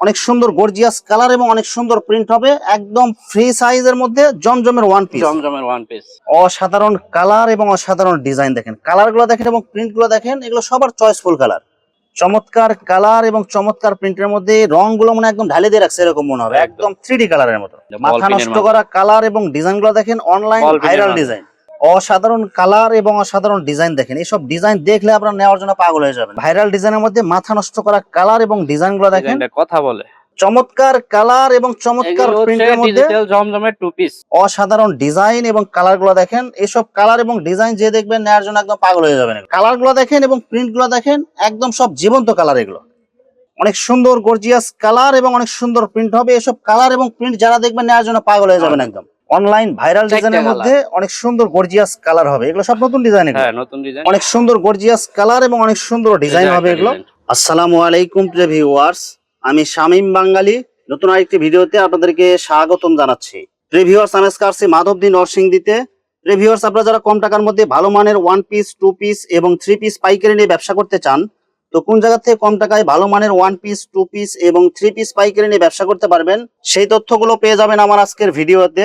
অনেক সুন্দর gorgeous colour এবং অনেক সুন্দর প্রিন্ট হবে। একদম ফ্রি সাইজের মধ্যে জমজমের ওয়ান পিস জমজমের ওয়ান পিস অসাধারণ কালার এবং অসাধারণ ডিজাইন দেখেন। কালারগুলো দেখেন এবং প্রিন্টগুলো দেখেন এগুলো সবার চয়েসফুল কালার চমৎকার কালার এবং চমৎকার প্রিন্টের মধ্যে রংগুলো মনে একদম ঢালে দিয়ে রাখছে এরকম মনে হবে। একদম। থ্রি ডি কালারের মতো। মাথা নষ্ট করা কালার এবং ডিজাইনগুলো দেখেন অনলাইন ভাইরাল ডিজাইন অসাধারণ কালার এবং অসাধারণ ডিজাইন দেখেন। এইসব ডিজাইন দেখলে আপনার নেওয়ার জন্য পাগল হয়ে যাবেন। ভাইরাল ডিজাইনের মধ্যে মাথা নষ্ট করা কালার এবং ডিজাইনগুলো দেখেন কথা বলে। চমৎকার কালার এবং চমৎকার প্রিন্টের মধ্যে জমজমের টু পিস অসাধারণ ডিজাইন এবং কালারগুলো দেখেন। এসব কালার এবং ডিজাইন যে দেখবেন নেওয়ার জন্য একদম পাগল হয়ে যাবেন। কালারগুলো দেখেন এবং প্রিন্টগুলো দেখেন একদম সব জীবন্ত কালার এগুলো। অনেক সুন্দর গর্জিয়াস কালার এবং অনেক সুন্দর প্রিন্ট হবে। এসব কালার এবং প্রিন্ট যারা দেখবেন নেওয়ার জন্য পাগল হয়ে যাবেন একদম। অনলাইন ভাইরাল ডিজাইনের মধ্যে অনেক সুন্দর গর্জিয়াস কালার হবে। এগুলো সব নতুন ডিজাইন হ্যাঁ নতুন ডিজাইন অনেক সুন্দর গর্জিয়াস কালার এবং অনেক সুন্দর ডিজাইন হবে এগুলো। আসসালামু আলাইকুম প্রিয় ভিউয়ার্স আমি শামীম বাঙালি। নতুন আরেকটি ভিডিওতে আপনাদেরকে স্বাগতম জানাচ্ছি। প্রিভিউয়ার্স আমি আসছি মাধবদী নরসিংদীতে। প্রিভিউয়ার্স আপনারা যারা কম টাকার মধ্যে ভালো মানের ওয়ান পিস টু পিস এবং থ্রি পিস পাইকারি নিয়ে ব্যবসা করতে চান তো কোন জায়গা থেকে কম টাকায় ভালো মানের ওয়ান পিস টু পিস এবং থ্রি পিস পাইকারি নিয়ে ব্যবসা করতে পারবেন সেই তথ্যগুলো পেয়ে যাবেন আমার আজকের ভিডিওতে।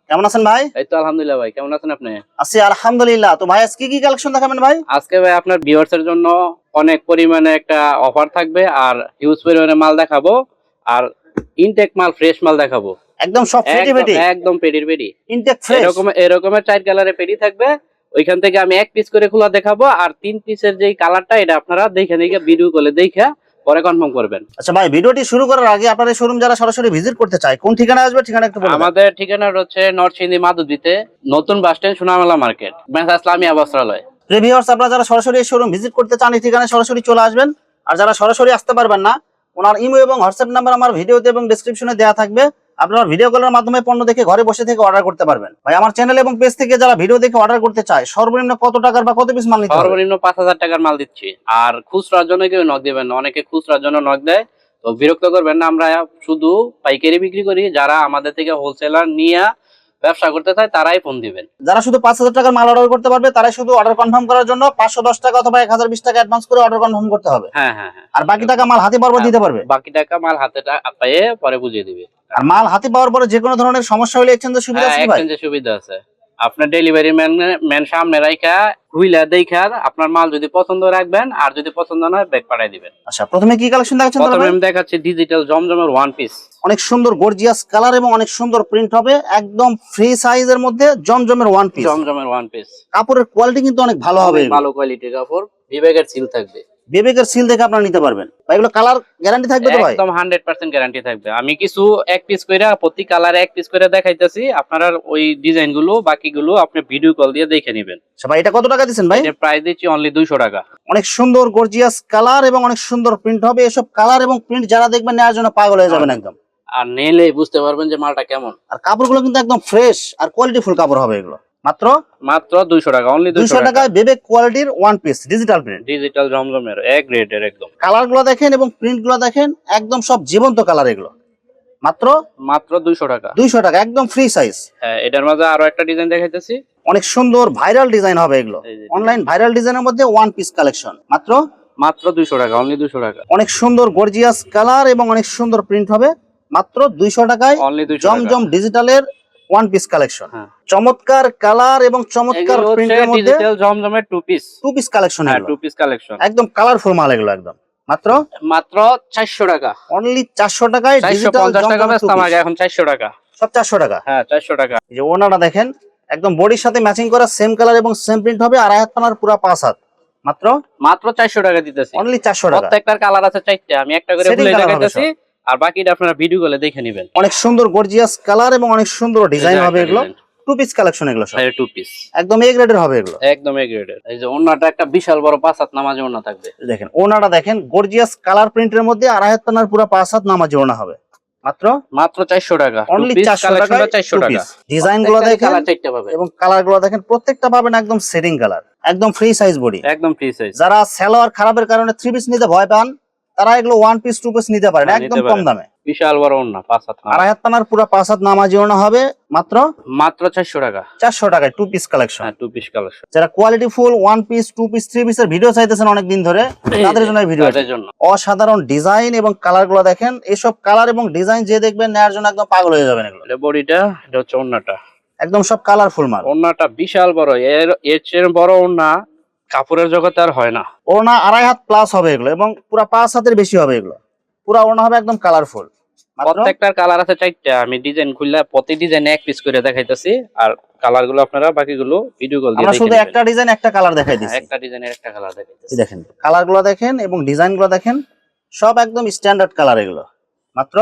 কেমন আছেন ভাই? এই তো আলহামদুলিল্লাহ ভাই কেমন আছেন আপনি? আছি আলহামদুলিল্লাহ। তো ভাই আজকে কি কালেকশন দেখাবেন ভাই? আজকে ভাই আপনার ভিউয়ার্স এর জন্য অনেক পরিমাণে একটা অফার থাকবে আর হিউজ পরিমাণে মাল দেখাবো আর ইনটেক মাল ফ্রেশ মাল দেখাবো। একদম সব একদম- ফেটি একদম পেডির পেডি ইনটেক ফ্রেশ এরকম এরকমের চার কালারের পেডি থাকবে। ওইখান থেকে আমি এক পিস করে খোলা দেখাবো আর তিন পিসের যে কালারটা এটা আপনারা দেখে দেখে ভিডিও করে দেখে পরে কনফার্ম করবেন। আচ্ছা ভাই ভিডিওটি শুরু করার আগে আপনার শোরুম যারা সরাসরি ভিজিট করতে চায় কোন ঠিকানা আসবে ঠিকানা একটু বলুন আমাদের ঠিকানা হচ্ছে নরসিংদী মাধুদিতে নতুন bus stand Sonamela market মেসা Islamia বস্ত্রালয় রিভিউয়ার্স আপনারা যারা সরাসরি শোরুম ভিজিট করতে চান এই ঠিকানায় সরাসরি চলে আসবেন। আর যারা সরাসরি আসতে পারবেন না ওনার ইমো এবং হোয়াটসঅ্যাপ নাম্বার আমার ভিডিওতে এবং ডেসক্রিপশনে দেওয়া থাকবে। আপনারা ভিডিও কলের মাধ্যমে পণ্য দেখে ঘরে বসে থেকে অর্ডার করতে পারবেন। ভাই, আমার চ্যানেল এবং পেজ থেকে যারা ভিডিও দেখে অর্ডার করতে চায়, সর্বনিম্ন কত টাকার বা কত পিস মাল নিতে সর্বনিম্ন পাঁচ হাজার টাকার মাল দিচ্ছি। আর খুচরার জন্য কেউ নক দিবেন না। অনেকে খুচরার জন্য নক দেয়। তো বিরক্ত করবেন না, আমরা শুধু পাইকারি বিক্রি করি। যারা আমাদের থেকে হোলসেলার নিয়ে ব্যবসা করতে চায় তারাই ফোন দিবেন। যারা শুধু পাঁচ হাজার টাকার মাল অর্ডার করতে পারবে তারাই শুধু অর্ডার কনফার্ম করার জন্য পাঁচশো দশ টাকা অথবা এক হাজার বিশ টাকা অ্যাডভান্স করে অর্ডার কনফার্ম করতে হবে। হ্যাঁ হ্যাঁ হ্যাঁ। আর বাকি টাকা মাল হাতে পারব দিতে পারবে। বাকি টাকা মাল হাতে পেয়ে পরে বুঝিয়ে দিবে। আর মাল হাতে পাওয়ার পরে যে কোনো ধরনের সমস্যা হলে এক্সচেঞ্জের সুবিধা হ্যাঁ আছে কি এক্সচেঞ্জের সুবিধা আছে। আপনার ডেলিভারি ম্যান ম্যান সামনে রাইখা হুইলা দেখা আপনার মাল যদি পছন্দ রাখবেন আর যদি পছন্দ না ব্যাগ পাঠাই দিবেন। আচ্ছা প্রথমে কি কালেকশন দেখাচ্ছেন প্রথমে? আমি দেখাচ্ছি ডিজিটাল জমজমের ওয়ান পিস অনেক সুন্দর গর্জিয়াস কালার এবং অনেক সুন্দর প্রিন্ট হবে। একদম ফ্রি সাইজের মধ্যে জমজমের ওয়ান পিস জমজমের ওয়ান পিস কাপড়ের কোয়ালিটি কিন্তু অনেক ভালো হবে। ভালো কোয়ালিটির কাপড় বিবেকের সিল থাকবে। বিবেকের সিল দেখে আপনারা নিতে পারবেন। ভাই এগুলো কালার গ্যারান্টি থাকবে তো ভাই? একদম হান্ড্রেড পার্সেন্ট গ্যারান্টি থাকবে। আমি কিছু এক পিস করে প্রতি কালারে এক পিস করে দেখাইতেছি। আপনারা ওই ডিজাইনগুলো বাকিগুলো আপনি ভিডিও কল দিয়ে দেখে নেবেন। আচ্ছা ভাই এটা কত টাকা দিচ্ছেন ভাই? প্রাইস দিচ্ছি অনলি দুইশো টাকা। অনেক সুন্দর গর্জিয়াস কালার এবং অনেক সুন্দর প্রিন্ট হবে। এসব কালার এবং প্রিন্ট যারা দেখবেন নেওয়ার জন্য পাগল হয়ে যাবেন একদম। আর নেলে বুঝতে পারবেন যে মালটা কেমন। আর কাপড়গুলো কিন্তু একদম ফ্রেশ আর কোয়ালিটি ফুল কাপড় হবে এগুলো। মাত্র? মাত্র দুইশো টাকা অনলি দুইশো দুইশো টাকা। টাকায় বিবেক কোয়ালিটির one piece digital print digital জমজমের এক রেটের একদম। কালারগুলো দেখেন এবং প্রিন্টগুলো দেখেন একদম সব জীবন্ত কালার এগুলো। মাত্র? মাত্র দুইশো টাকা। দুইশো টাকা একদম ফ্রি সাইজ হ্যাঁ এটার মাঝে আরও একটা ডিজাইন দেখাইতেছি। অনেক সুন্দর ভাইরাল ডিজাইন হবে এগুলো। অনলাইন ভাইরাল ডিজাইনের মধ্যে ওয়ান পিস কালেকশন মাত্র? মাত্র দুইশো টাকা অনলি দুইশো টাকা। অনেক সুন্দর গর্জিয়াস কালার এবং অনেক সুন্দর প্রিন্ট হবে। মাত্র দুইশো টাকায় অনলি দুইশো জমজম ডিজিটালের ওয়ান পিস কালেকশন। চমৎকার কালার এবং চমৎকার প্রিন্টের মধ্যে জমজমের two piece two piece collection হ্যাঁ টু পিস কালেকশন একদম কালারফুল মাল এগুলো একদম। মাত্র? মাত্র চারশো টাকা। অনলি চারশো টাকায় পঞ্চাশ টাকা এখন চারশো টাকা। সব চারশো টাকা। হ্যাঁ চারশো টাকা। এই যে ওনাটা দেখেন একদম বডির সাথে ম্যাচিং করা সেম কালার এবং সেম প্রিন্ট হবে আর হাত পানার পুরো পাঁচ হাত। মাত্র? মাত্র চারশো টাকা দিতেছি। অনলি চারশো টাকা। প্রত্যেকটার কালার আছে চারটে আমি একটা করে দেখাইতেছি। আর বাকিটা আপনারা ভিডিও কলে দেখে নেবেন। অনেক সুন্দর গর্জিয়াস কালার এবং অনেক সুন্দর ডিজাইন হবে এগুলো। টু পিস কালেকশন এগুলো সব। টু পিস একদম এ গ্রেডের হবে এগুলো। একদম এ গ্রেডের এই যে অন্যটা একটা বিশাল বড় পাঁচ হাত নামাজে অন্য থাকবে। দেখেন ওনাটা দেখেন গর্জিয়াস কালার প্রিন্টের মধ্যে আড়াই হাত পানার পুরো পাঁচ হাত নামাজি ওনা হবে। মাত্র? মাত্র চারশো টাকা। অনলি চারশো টাকা চারশো টাকা। ডিজাইনগুলো দেখেন কালার চারটা পাবে এবং কালারগুলো দেখেন প্রত্যেকটা পাবেন একদম সেটিং কালার একদম ফ্রি সাইজ বডি একদম ফ্রি সাইজ যারা সালোয়ার খারাপের কারণে থ্রি পিস নিতে ভয় পান তারা এগুলো ওয়ান পিস টু পিস নিতে পারেন হ্যাঁ, একদম কম দামে। বিশাল বড় ওন্না পাঁচ হাত আড়াই হাত পানার পুরো পাঁচ হাত নামাজি ওড়না হবে মাত্র মাত্র চারশো টাকা। চারশো টাকায় two piece collection two piece collection যারা quality full one piece two piece three পিসের ভিডিও চাইতেছেন অনেক দিন ধরে তাদের জন্য ভিডিও জন্য। অসাধারণ ডিজাইন এবং কালারগুলো দেখেন এসব কালার এবং ডিজাইন যে দেখবেন নেওয়ার জন্য একদম পাগল হয়ে যাবেন এগুলো। বডিটা এটা হচ্ছে ওন্নাটা একদম সব কালারফুল মাল। ওন্নাটা বিশাল বড় এর এর চেয়ে বড় ওন্না কাপড়ের জগতে আর হয় না। ওড়না আড়াই হাত প্লাস হবে এগুলো এবং পুরো পাঁচ হাতের বেশি হবে এগুলো। পুরো ওড়না হবে একদম কালারফুল প্রত্যেকটার কালার আছে চারটা। আমি ডিজাইন খুললে প্রতি ডিজাইন এক পিস করে দেখাইতেছি। আর কালারগুলো আপনারা বাকিগুলো ভিডিও কল দিয়ে আমরা শুধু একটা ডিজাইন একটা কালার দেখাই দিচ্ছি একটা ডিজাইনের একটা কালার দেখাইতেছি। দেখেন কালারগুলো দেখেন এবং ডিজাইনগুলো দেখেন সব একদম স্ট্যান্ডার্ড কালার এগুলো। মাত্র?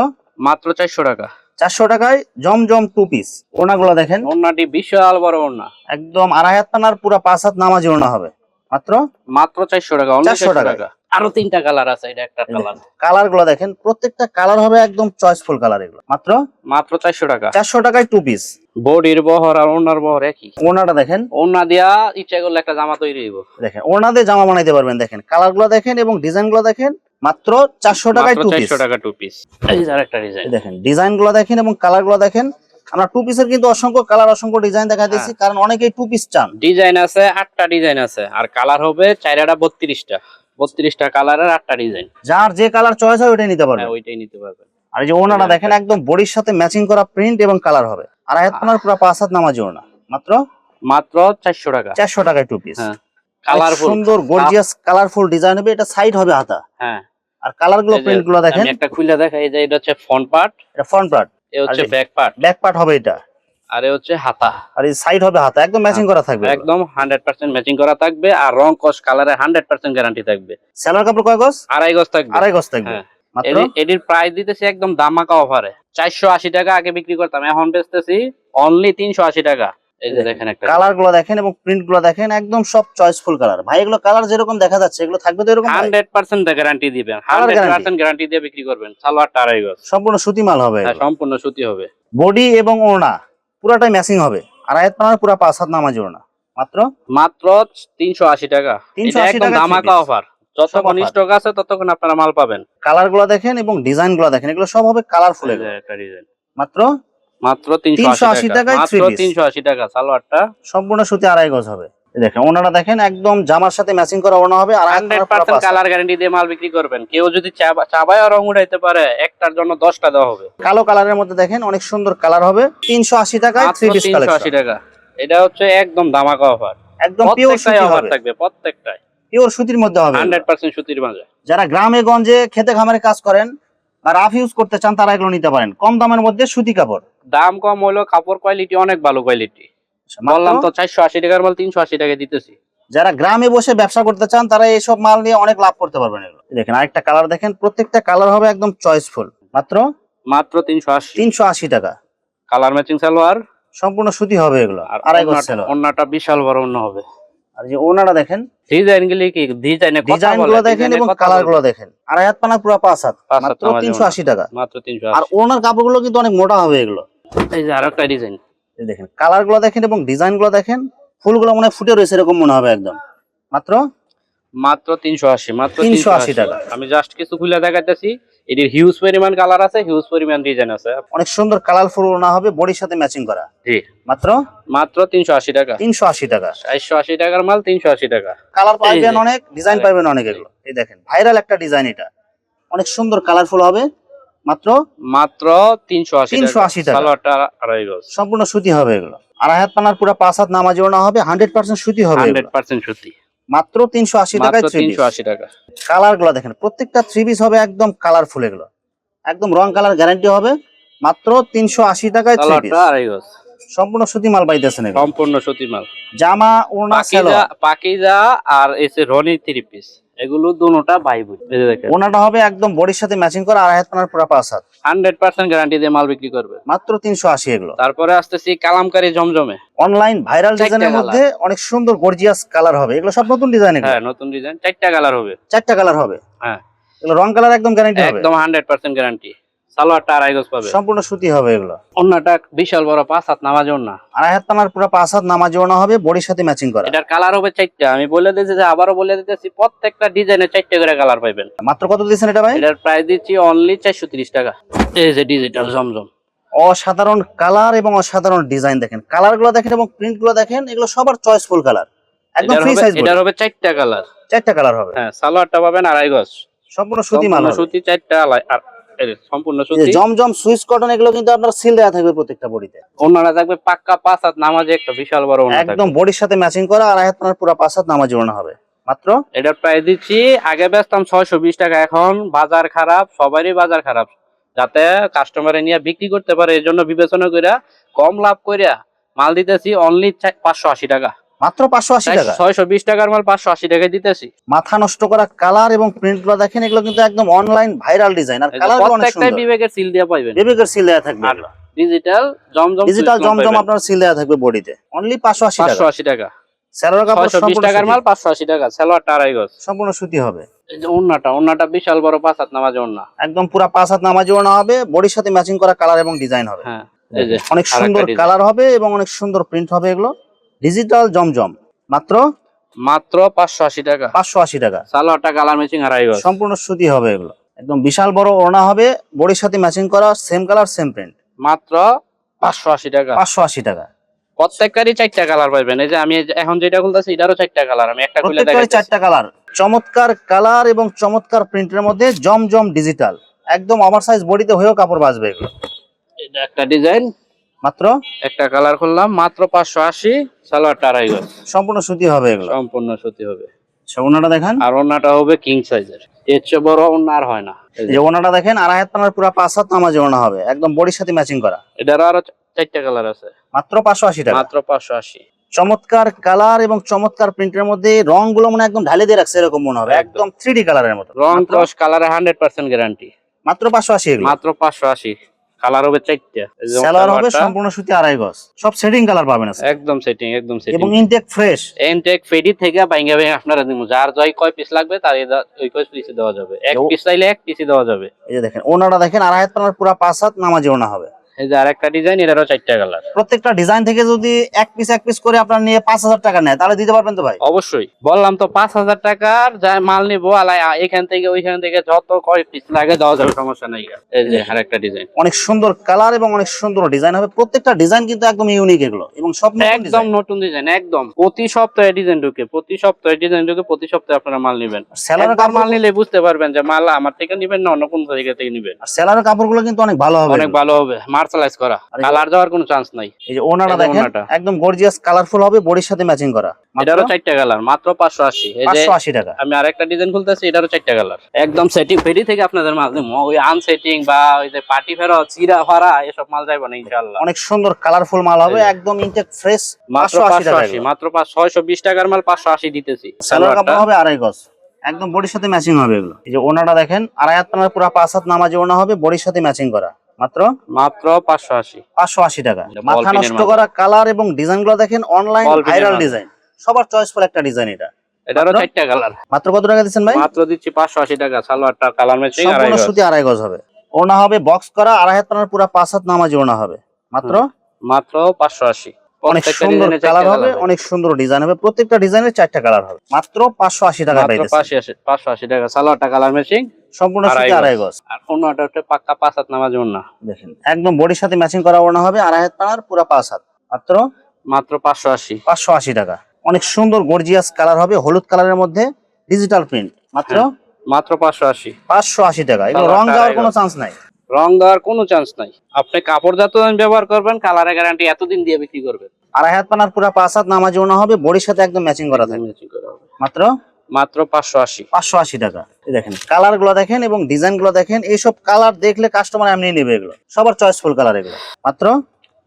মাত্র চারশো টাকা। চারশো টাকায় জমজম টু পিস ওড়নাগুলো দেখেন। ওন্নাটি বিশাল বড় ওন্না একদম আড়াই হাত পানার পুরো পাঁচ হাত নামাজি ওড়না হবে। মাত্র? মাত্র চারশো টাকা চারশো টাকা। আরও তিনটা কালার আছে এটা একটা কালার কালারগুলো দেখেন প্রত্যেকটা কালার হবে একদম চয়েসফুল কালার এগুলো। মাত্র? মাত্র চারশো টাকা। চারশো টাকায় টু পিস বডির বহর আর ওনার বহর একই। ওড়নাটা দেখেন। ওনা দিয়া ইচ্ছা করলে একটা জামা তৈরি হইব। দেখেন ওড়না দিয়ে জামা বানাইতে পারবেন দেখেন। কালারগুলো দেখেন এবং ডিজাইনগুলো দেখেন মাত্র চারশো টাকায় টু পিস চারশো টাকা টু পিস এই যে আরেকটা ডিজাইন দেখেন ডিজাইনগুলো দেখেন এবং কালারগুলো দেখেন আমরা টু পিসের কিন্তু অসংখ্য কালার অসংখ্য ডিজাইন দেখা হ্যাঁ। দিচ্ছি কারণ অনেকেই টু পিস চান। ডিজাইন আছে আটটা ডিজাইন আছে আর কালার হবে চাইরাটা বত্রিশটা। বত্রিশটা কালারের আটটা ডিজাইন যার যে কালার চয়েস হয় ওইটাই নিতে পারবেন হ্যাঁ ওইটাই নিতে পারবেন আর যে ওড়নাটা দেখেন একদম বডির সাথে ম্যাচিং করা প্রিন্ট এবং কালার হবে। আর হাত পানার পুরো পাঁচ হাত নামাজি ওড়না। মাত্র? মাত্র চারশো টাকা। চারশো টাকায় টু পিস হ্যাঁ কালারফুল সুন্দর গর্জিয়াস কালারফুল ডিজাইন হবে এটা সাইড হবে হাতা। হ্যাঁ। আর কালারগুলো প্রিন্টগুলো দেখেন। একটা খুলে দেখাই এই যে এটা হচ্ছে ফ্রন্ট পার্ট এটা ফ্রন্ট পার্ট এ হচ্ছে ব্যাক পার্ট ব্যাক পার্ট হবে এটা। আর এ হচ্ছে হাতা। আর এই সাইড হবে হাতা একদম ম্যাচিং করা থাকবে। একদম হান্ড্রেড পার্সেন্ট ম্যাচিং করা থাকবে আর রং কস কালারে হান্ড্রেড পার্সেন্ট গ্যারান্টি থাকবে। সেলার কাপড় কয় গজ? আড়াই গজ থাকবে। আড়াই গজ থাকবে। হ্যাঁ। মাত্র? এটির প্রাইস দিতেছি একদম দামাকা অফারে চারশো আশি টাকা আগে বিক্রি করতাম এখন বেচতেছি অনলি তিনশো আশি টাকা। এই যে দেখেন একটা কালারগুলো দেখেন এবং প্রিন্টগুলো দেখেন একদম সব চয়েসফুল কালার ভাই এগুলো কালার যেরকম দেখা যাচ্ছে এগুলো থাকবে তো এরকম ভাই? হান্ড্রেড পার্সেন্ট গ্যারান্টি দিবেন। হান্ড্রেড পার্সেন্ট গ্যারান্টি দিয়ে বিক্রি করবেন। সালোয়ারটা আড়াই গজ। সম্পূর্ণ সুতি মাল হবে হ্যাঁ, সম্পূর্ণ সুতি হবে। বডি এবং ওড়না পুরাটাই ম্যাচিং হবে। আর হাত পানার পুরো পাঁচ হাত নামাজ ওড়না। মাত্র? মাত্র তিনশো আশি টাকা। 380 এটা একদম টাকা অফার যতক্ষণ। স্টক আছে ততক্ষণ আপনারা মাল পাবেন। কালারগুলো দেখেন এবং ডিজাইনগুলো দেখেন এগুলো সব হবে কালারফুল একটা ডিজাইন মাত্র? মাত্র তিনশো আশি টাকা। মাত্র তিনশো আশি টাকা সালোয়ারটা। সম্পূর্ণ সুতি আড়াই গজ হবে। দেখেন ওনারা দেখেন একদম জামার সাথে ম্যাচিং করা ওনা হবে আর হান্ড্রেড পার্সেন্ট কালার গ্যারান্টি দিয়ে মাল বিক্রি করবেন। কেউ যদি চাবায় রং উঠাইতে পারে একটার জন্য দশটা দেওয়া হবে। কালো কালারের মধ্যে দেখেন অনেক সুন্দর কালার হবে। তিনশো আশি টাকায় থ্রি পিস তিনশো আশি টাকা। এটা হচ্ছে একদম ধামাকা অফার একদম পিওর সুতি অফার থাকবে প্রত্যেকটাই। পিওর সুতির মধ্যে হবে। হান্ড্রেড পার্সেন্ট সুতির মাঝে। যারা গ্রামে গঞ্জে খেতে খামারে কাজ করেন বা রাফ ইউজ করতে চান তারা এগুলো নিতে পারেন। কম দামের মধ্যে সুতি কাপড়। দাম কম হলো কাপড় কোয়ালিটি অনেক ভালো কোয়ালিটি বললাম তো চারশো আশি টাকার মাল তিনশো আশি টাকা দিতেছি। যারা গ্রামে বসে ব্যবসা করতে চান তারা এইসব মাল নিয়ে অনেক লাভ করতে পারবেন এগুলো। দেখেন আরেকটা কালার দেখেন প্রত্যেকটা কালার হবে একদম চয়েসফুল মাত্র? মাত্র তিনশো আশি। তিনশো আশি টাকা। Colour matching salwar. সম্পূর্ণ সুতি হবে এগুলো আর সেলো বিশাল বড় অন্য হবে। আর যে ওনারা দেখেন ডিজাইন গুলি কি ডিজাইনে ডিজাইনগুলো দেখেন এবং কালারগুলো দেখেন। আড়াই হাত পানা পুরো পাঁচ হাত মাত্র তিনশো আশি টাকা। মাত্র তিনশো আর ওনার কাপড়গুলো কিন্তু অনেক মোটা হবে এগুলো। এই যে আরেকটা ডিজাইন দেখেন কালারগুলো দেখেন এবং ডিজাইনগুলো দেখেন ফুলগুলো মনে ফুটে রয়েছে এরকম মনে হবে একদম। মাত্র? মাত্র তিনশো আশি মাত্র তিনশো আশি টাকা। আমি জাস্ট কিছু খুলে দেখাইতেছি। এটির হিউজ পরিমাণ কালার আছে হিউজ পরিমাণ ডিজাইন আছে। অনেক সুন্দর কালারফুল ওনা হবে বডির সাথে ম্যাচিং করা। জি। মাত্র? মাত্র তিনশো আশি টাকা। তিনশো আশি টাকা। চারশো আশি টাকার মাল তিনশো আশি টাকা। কালার পাবেন অনেক ডিজাইন আরে। পাবেন অনেক এগুলো। এই দেখেন ভাইরাল একটা ডিজাইন এটা। অনেক সুন্দর কালারফুল হবে। মাত্র? মাত্র তিনশো আশি 380 টাকা। সালোয়ারটা আড়াই গজ। সম্পূর্ণ সুতি হবে এগুলো। আড়াই হাত পানার পুরো পাঁচ হাত নামাজি ওনা হবে হান্ড্রেড পার্সেন্ট সুতি হবে হান্ড্রেড পার্সেন্ট সুতি। মাত্র তিনশো আশি টাকায় তিনশো আশি টাকা। কালারগুলো দেখেন প্রত্যেকটা থ্রি পিস হবে একদম কালারফুল এগুলো। একদম রং কালার গ্যারান্টি হবে মাত্র তিনশো আশি টাকায় থ্রি পিস সম্পূর্ণ সুতি মাল পাইতেছেন সম্পূর্ণ সুতি মাল জামা ওনা পাকিজা আর এসে রনি থ্রি পিস এগুলো দুটোটা ভাই বুই এই যে দেখেন। ওনাটা হবে একদম বডির সাথে ম্যাচিং করা আড়াই হাত পানার পুরো পাঁচ হাত। হান্ড্রেড পার্সেন্ট গ্যারান্টি দিয়ে মাল বিক্রি করবে। মাত্র তিনশো আশি এগুলো। তারপরে আসতেছি কালামকারি জমজমে। অনলাইন ভাইরাল ডিজাইনের মধ্যে অনেক সুন্দর গর্জিয়াস কালার হবে। এগুলো সব নতুন ডিজাইন হ্যাঁ নতুন ডিজাইন চারটা কালার হবে। চারটা কালার হবে। হ্যাঁ। এগুলো রং কালার একদম গ্যারান্টি হবে। একদম হান্ড্রেড পার্সেন্ট গ্যারান্টি সালোয়ারটা আড়াই গজ পাবে। সম্পূর্ণ সুতি হবে এগুলো। অন্যটা বিশাল বড় পাঁচ হাত নামাজ আড়াই হাত পুরো পাঁচ হাত নামাজ ওড়না হবে বডির সাথে ম্যাচিং করা। এটার কালার হবে চারটা। আমি বলে দিয়েছি যে আবারও বলে দিতেছি প্রত্যেকটা ডিজাইনে চারটে করে কালার মাত্র কত দিয়েছেন এটা ভাই? এটার প্রাইস দিচ্ছি অনলি চারশো তিরিশ টাকা। এই যে ডিজিটাল জমজম। অসাধারণ কালার এবং অসাধারণ ডিজাইন দেখেন। কালারগুলো দেখেন এবং প্রিন্টগুলো দেখেন এগুলো সবার চয়েসফুল কালার একদম ফ্রি হবে সাইজ এটার হবে চারটা কালার চারটা কালার হবে। হ্যাঁ সালোয়ারটা পাবেন আড়াই গজ। সম্পূর্ণ সুতি মাল সুতি চারটা আলাই- আর সম্পূর্ণ সুতি। জমজম সুইচ কটন এগুলো কিন্তু আপনার সিল দেওয়া থাকবে প্রত্যেকটা বডিতে। অন্যরা থাকবে পাক্কা পাঁচ হাত নামাজে একটা বিশাল বড় থাকবে একদম বডির সাথে ম্যাচিং করা আর হাত পানার পুরো পাঁচ হাত নামাজ ওড়না হবে। মাত্র? এটার প্রাইস দিচ্ছি আগে বেচতাম ছয়শো বিশ টাকা এখন বাজার খারাপ সবারই বাজার খারাপ। যাতে কাস্টমারে নিয়ে বিক্রি করতে পারে এই জন্য বিবেচনা কইরা কম লাভ কইরা মাল দিতেছি অনলি পাঁচশো আশি টাকা। মাত্র পাঁচশো আশি টাকা ছয়শো বিশ টাকার মাল পাঁচশো আশি টাকায় দিতেছি। মাথা নষ্ট করা কালার এবং প্রিন্টগুলো দেখেন এগুলো কিন্তু একদম অনলাইন ভাইরাল ডিজাইন আর কালার প্রত্যেকটাই বিবেকের সিল পাইবেন। বিবেকের সিল দেওয়া থাকবে ডিজিটাল জমজম ডিজিটাল জমজম আপনার সিল দেওয়া থাকবে বডিতে অনলি পাঁচশো আশি পাঁচশো আশি টাকা। স্যালোয়ার কাপড় বিশ টাকার মাল পাঁচশো আশি টাকা। সালোয়ারটা আড়াই গজ। সম্পূর্ণ সুতি হবে। ওন্নাটা ওন্নাটা বিশাল বড় পাঁচ হাত নামাজ ওন্না। একদম পুরো পাঁচ হাত নামাজি হবে বডির সাথে ম্যাচিং করা কালার এবং ডিজাইন হবে। হ্যাঁ অনেক সুন্দর কালার হবে এবং অনেক সুন্দর প্রিন্ট হবে এগুলো। ডিজিটাল জমজম মাত্র? মাত্র পাঁচশো আশি টাকা। পাঁচশো আশি টাকা। সালোয়ারটা কালার ম্যাচিং গজ সম্পূর্ণ সুতি হবে এগুলো। একদম বিশাল বড় ওড়না হবে বডির সাথে ম্যাচিং করা সেম কালার সেম প্রিন্ট মাত্র পাঁচশো আশি টাকা। পাঁচশো আশি টাকা। প্রত্যেকটারই চারটা কালার পাইবেন। এই যে আমি এখন যেটা খুলতেছি এটারও চারটা কালার আমি একটা খুলে দেখাচ্ছি চারটা কালার চমৎকার কালার এবং চমৎকার প্রিন্টের মধ্যে জমজম ডিজিটাল একদম আমার সাইজ বডিতে হয়েও কাপড় বাঁচবে এগুলো। এটা একটা ডিজাইন মাত্র? একটা কালার খুললাম মাত্র পাঁচশো আশি সালোয়ারটা আড়াই গজ। সম্পূর্ণ সুতি হবে এগুলো? সম্পূর্ণ সুতি হবে। ওনাটা দেখেন। আর ওনাটা হবে কিং সাইজের এর চেয়ে বড় ওনা আর হয় না। যে, ওনাটা দেখেন আড়াই হাত পানার পুরো পাঁচ হাত নামাজি ওনা হবে। একদম বডির সাথে ম্যাচিং করা। এটারও আরও চারটা কালার আছে। মাত্র পাঁচশো আশি টাকা। মাত্র পাঁচশো আশি। চমৎকার কালার এবং চমৎকার প্রিন্টের মধ্যে রংগুলো মানে একদম ঢালে দিয়ে রাখছে এরকম মনে হবে। একদম। থ্রি ডি কালারের মতো। রং ক্রস কালারে হান্ড্রেড পার্সেন্ট গ্যারান্টি মাত্র পাঁচশো আশি মাত্র পাঁচশো আশি। কালার হবে চারটা। সালোয়ার হবে সম্পূর্ণ সুতি আড়াই গজ। সব সেটিং কালার পাবেন। একদম সেটিং একদম সেটিং এবং ইনটেক ফ্রেশ ইনটেক ফেডি থেকে বাইঙ্গা বাইঙ্গা আপনারা দিমু যার জয় কয় পিস লাগবে তার ওই কয় পিস দেওয়া যাবে। এক পিস চাইলে এক পিসে দেওয়া যাবে। এই যে দেখেন ওনাটা দেখেন আড়াই হাত পানার পুরো পাঁচ হাত নামাজি ওনা হবে। এই যে আরেকটা ডিজাইন এটারও চারটা কালার প্রত্যেকটা ডিজাইন থেকে যদি এক পিস এক পিস করে আপনার নিয়ে পাঁচ হাজার টাকা নেয় তাহলে দিতে পারবেন তো ভাই? অবশ্যই। বললাম তো পাঁচ হাজার টাকার যা মাল নিবো আলাই এখান থেকে ওইখান থেকে যত কয় পিস লাগে দেওয়া যাবে সমস্যা নাই। এই যে আরেকটা ডিজাইন অনেক সুন্দর কালার এবং অনেক সুন্দর ডিজাইন হবে। প্রত্যেকটা ডিজাইন কিন্তু একদম ইউনিক এগুলো এবং সব একদম নতুন ডিজাইন একদম। প্রতি সপ্তাহে ডিজাইন ঢুকে প্রতি সপ্তাহে ডিজাইন ঢুকে প্রতি সপ্তাহে আপনারা মাল নেবেন। সেলারের মাল নিলে বুঝতে পারবেন যে মাল আমার থেকে নিবেন না অন্য কোন জায়গা থেকে নিবেন। আর সেলারের কাপড়গুলো কিন্তু অনেক ভালো হবে। অনেক ভালো হবে। করা। কালার যাওয়ার কোনো চান্স নাই। এই যে ওনাটা দেখেন একদম গর্জিয়াস কালারফুল হবে বডির সাথে ম্যাচিং করা। এটারও চারটা কালার মাত্র এই যে টাকা। আমি আরেকটা ডিজাইন খুলতেছি এটারও চারটা কালার একদম সেটিং ফেরি থেকে আপনাদের মাল দেবো। ওই আনসেটিং বা ওই যে পার্টি ফেরো চিরা ফারা এসব মাল যাইবো না অনেক সুন্দর কালারফুল মাল হবে একদম ইনটেক ফ্রেশ মাত্র পাঁচ ছয়শো বিশ টাকার মাল পাঁচশো আশি দিতেছি। সেলার কাপড় হবে আড়াই গজ। একদম বডির সাথে ম্যাচিং হবে এগুলো। এই যে ওনাটা দেখেন আড়াই হাত পুরো পাঁচ হাত নামাজি ওনা হবে বডির সাথে ম্যাচিং করা। মাত্র? মাত্র পাঁচশো আশি। পাঁচশো আশি টাকা। মাথা নষ্ট করা কালার এবং ডিজাইনগুলো দেখেন অনলাইন ভাইরাল ডিজাইন সবার চয়েসফুল একটা ডিজাইন এটা। এটারও চারটা কালার মাত্র কত টাকা দিচ্ছেন ভাই? মাত্র দিচ্ছি পাঁচশো আশি টাকা। সালোয়ারটা কালার ম্যাচিং আড়াই সম্পূর্ণ সুতি আড়াই গজ হবে। ওনা হবে বক্স করা আড়াই হাত পানার পুরো পাঁচ হাত নামাজি ওনা হবে। মাত্র? মাত্র পাঁচশো আশি। অনেক সুন্দর কালার হবে অনেক সুন্দর ডিজাইন হবে। প্রত্যেকটা ডিজাইনের চারটা কালার হবে। মাত্র পাঁচশো আশি টাকা পাঁচশো আশি পাঁচশো আশি টাকা। সালোয়ারটা কালার ম্যাচিং সম্পূর্ণ আড়াই সুতি আড়াই গজ। আর অন্যটা হচ্ছে পাক্কা পাঁচ হাত নামাজ না দেখেন একদম বডির সাথে ম্যাচিং করা ওনা হবে আড়াই হাত পানার পুরো পাঁচ হাত। মাত্র? মাত্র পাঁচশো আশি। পাঁচশো আশি টাকা। অনেক সুন্দর গর্জিয়াস কালার হবে হলুদ কালারের মধ্যে ডিজিটাল প্রিন্ট মাত্র? হ্যাঁ। মাত্র পাঁচশো আশি। পাঁচশো আশি টাকা। এগুলো রং যাওয়ার কোনো চান্স নাই। রং দেওয়ার কোনো চান্স নাই। আপনি কাপড় জাত ব্যবহার করবেন কালারের গ্যারান্টি এতদিন দিয়ে বিক্রি করবেন। আড়াই হাত পানার পুরো পাঁচ হাত নামাজি ওনা হবে বডির সাথে একদম ম্যাচিং করা থাকবে। মাত্র? মাত্র পাঁচশো আশি। পাঁচশো আশি টাকা। দেখেন কালারগুলো দেখেন এবং ডিজাইনগুলো দেখেন এইসব কালার দেখলে কাস্টমার এমনি নেবে এগুলো। সবার চয়েসফুল কালার এগুলো। মাত্র?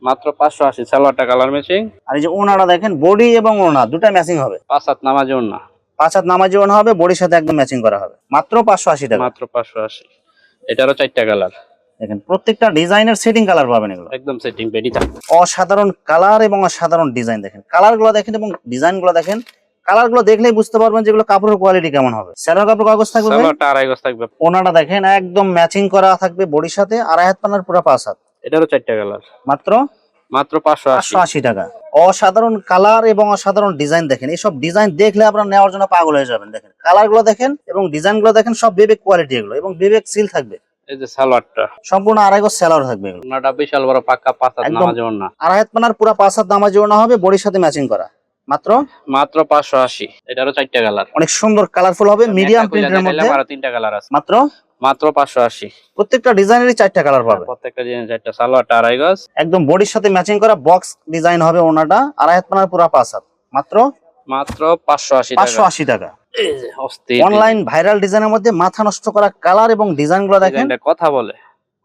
মাত্র পাঁচশো আশি সালোয়ারটা কালার ম্যাচিং আর এই যে ওনাটা দেখেন বডি এবং ওনা দুটা ম্যাচিং হবে। পাঁচ হাত নামাজ না পাঁচ হাত নামাজি ওনা হবে বডির সাথে একদম ম্যাচিং করা হবে। মাত্র পাঁচশো আশি টাকা। মাত্র পাঁচশো আশি। এটারও চারটা কালার দেখেন প্রত্যেকটা ডিজাইনের সেটিং কালার পাবেন এগুলো। একদম সেটিং বেডি অসাধারণ কালার এবং অসাধারণ ডিজাইন দেখেন। কালারগুলো দেখেন এবং ডিজাইনগুলো দেখেন কালারগুলো দেখলেই বুঝতে পারবেন যেগুলো কাপড়ের কোয়ালিটি কেমন হবে। স্যালোর কাপড় কাগজ থাকবে? আড়াই গজ থাকবে। ওনাটা দেখেন একদম ম্যাচিং করা থাকবে বডির সাথে আড়াই হাত পানার পুরো পাঁচ হাত। এটারও চারটা কালার মাত্র? মাত্র পাঁচশো আশি। টাকা। অসাধারণ কালার এবং অসাধারণ ডিজাইন দেখেন। এইসব ডিজাইন দেখলে আপনারা নেওয়ার জন্য পাগল হয়ে যাবেন দেখেন। কালারগুলো দেখেন এবং ডিজাইনগুলো দেখেন সব বিবেক কোয়ালিটি এগুলো এবং বিবেক সিল থাকবে। এই যে সালোয়ারটা। সম্পূর্ণ আড়াই গজ সেলার থাকবে ওনাটা বিশাল বড় পাক্কা পাঁচ হাত নামাজ না আড়াই হাত পানার পুরো পাঁচ হাত নামাজ জোড়ানো হবে বডির সাথে ম্যাচিং করা। মাত্র? মাত্র পাঁচশো আশি। এটারও চারটা কালার। অনেক সুন্দর কালারফুল হবে মিডিয়াম প্রিন্টের মধ্যে। আরও তিনটা কালার আছে। মাত্র? মাত্র পাঁচশো আশি। প্রত্যেকটা ডিজাইনেরই চারটা কালার পাবে। প্রত্যেকটা জিনিস চারটা। সালোয়ারটা আড়াই গজ। একদম বডির সাথে ম্যাচিং করা বক্স ডিজাইন হবে ওনাটা। আড়াই হাত পানার পুরো পাঁচ হাত। মাত্র? মাত্র পাঁচশো আশি পাঁচশো টাকা। আশি টাকা অনলাইন ভাইরাল ডিজাইনের মধ্যে মাথা নষ্ট করা কালার এবং ডিজাইনগুলো দেখেন কথা বলে।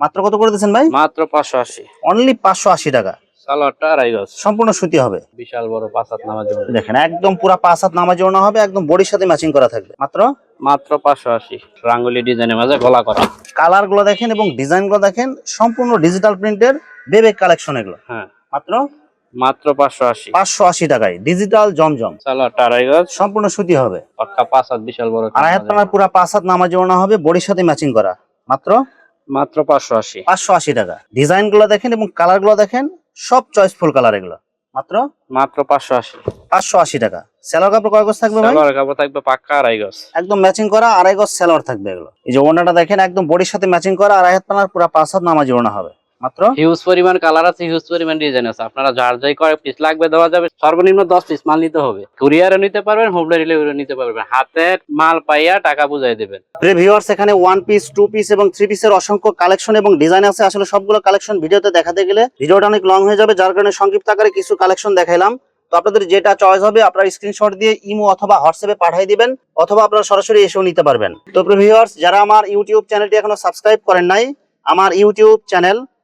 মাত্র কত করে দিচ্ছেন ভাই? মাত্র পাঁচশো আশি। অনলি পাঁচশো আশি টাকা। সালোয়ারটা আড়াই গজ। সম্পূর্ণ সুতি হবে। বিশাল বড় পাঁচ হাত নামাজ দেখেন একদম পুরো পাঁচ হাত নামাজ হবে একদম বডির সাথে ম্যাচিং করা থাকবে। মাত্র? মাত্র পাঁচশো আশি। রাঙ্গুলি ডিজাইনের মাঝে গলা করা। কালারগুলো দেখেন এবং ডিজাইনগুলো দেখেন সম্পূর্ণ ডিজিটাল প্রিন্টের বেবেক কালেকশন এগুলো। হ্যাঁ। মাত্র? মাত্র পাঁচশো আশি। পাঁচশো আশি টাকায় ডিজিটাল জমজম। সালোয়ারটা আড়াই গজ। সম্পূর্ণ সুতি হবে। পাঁচ হাত বিশাল বড় আড়াই হাত পুরো পাঁচ হাত নামাজ হবে বডির সাথে ম্যাচিং করা। মাত্র? মাত্র পাঁচশো আশি। পাঁচশো আশি টাকা। ডিজাইনগুলো দেখেন এবং কালারগুলো দেখেন সব চয়েসফুল কালার এগুলো। মাত্র? মাত্র পাঁচশো আশি। পাঁচশো আশি টাকা। সেলার কাপড় কয় গজ থাকবে কাপড় থাকবে পাক্কা আড়াই গজ। একদম ম্যাচিং করা আড়াই গজ সেলার থাকবে এগুলো। এই যে ওনাটা দেখেন একদম বডির সাথে ম্যাচিং করা আড়াই হাত পানার পুরো পাঁচ হাত নামাজি ওনা হবে। মাত্র? হিউজ পরিমাণ কালার আছে হিউজ পরিমাণ ডিজাইন আছে। আপনারা যার যাই করে পিস লাগবে দেওয়া যাবে। সর্বনিম্ন দশ পিস মাল নিতে হবে। কুরিয়ারে নিতে পারবেন হোম ডেলিভারি নিতে পারবেন। হাতে মাল পাইয়া টাকা বুঝাই দেবেন। ভিউয়ার্স এখানে ওয়ান পিস টু পিস এবং থ্রি পিসের অসংখ্য কালেকশন এবং ডিজাইন আছে। আসলে সবগুলো কালেকশন ভিডিওতে দেখাতে গেলে ভিডিওটা অনেক লং হয়ে যাবে যার কারণে সংক্ষিপ্ত আকারে কিছু কালেকশন দেখাইলাম। তো আপনাদের যেটা চয়েস হবে আপনারা স্ক্রিনশট দিয়ে ইমো অথবা হোয়াটসঅ্যাপে পাঠিয়ে দিবেন অথবা আপনারা সরাসরি এসেও নিতে পারবেন। তো ভিউয়ার্স যারা আমার ইউটিউব চ্যানেলটি এখনও সাবস্ক্রাইব করেন নাই আমার YouTube channel